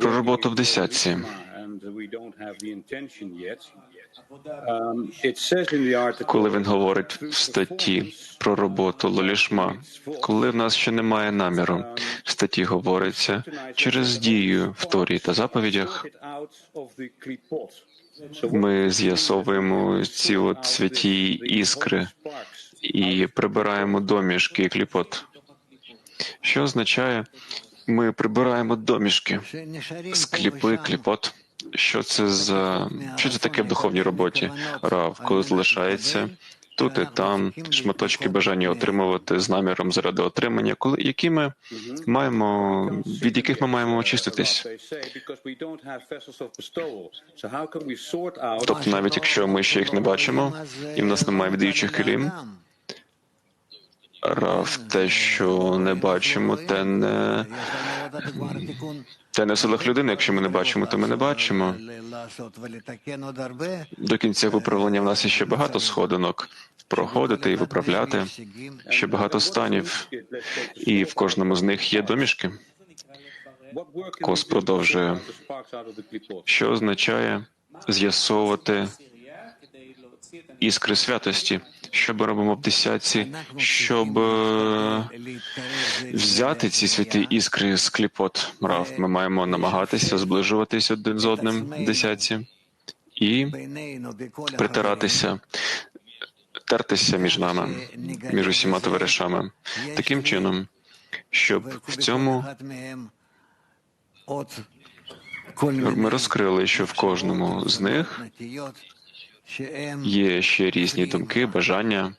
Про роботу в десятці. Коли він говорить в статті про роботу лолішма, коли в нас ще немає наміру, в статті говориться через дію в Торі та заповідях. Ми з'ясовуємо ці от святі іскри і прибираємо домішки і кліпот. Що означає, ми прибираємо домішки з кліпи, кліпот. Що це за що це таке в духовній роботі? Рав, коли залишається тут і там шматочки бажання отримувати з наміром заради отримання, коли які ми маємо від яких ми маємо очиститись. Тобто, навіть якщо ми ще їх не бачимо, і в нас немає віддаючих килім, Рав, те, що не бачимо, те не те не в силах людини. Якщо ми не бачимо, то ми не бачимо. До кінця виправлення в нас ще багато сходинок проходити і виправляти. Ще багато станів, і в кожному з них є домішки. Кос продовжує. Що означає з'ясовувати іскри святості? Що ми робимо в десятці, щоб е, взяти ці святі іскри з кліпот мрав? Ми маємо намагатися зближуватись один з одним в десятці і притиратися, тертися між нами, між усіма товаришами, таким чином, щоб в цьому ми розкрили, що в кожному з них є ще різні думки, бажання,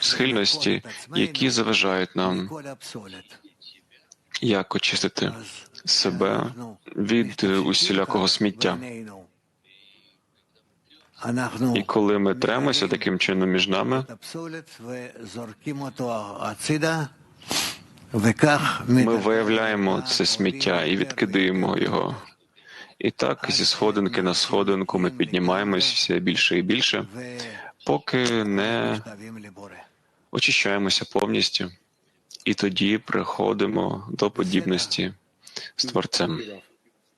схильності, які заважають нам як очистити себе від усілякого сміття. І коли ми тремося таким чином між нами, ми виявляємо це сміття і відкидаємо його. І так, зі сходинки на сходинку ми піднімаємось все більше і більше, поки не очищаємося повністю, і тоді приходимо до подібності з Творцем.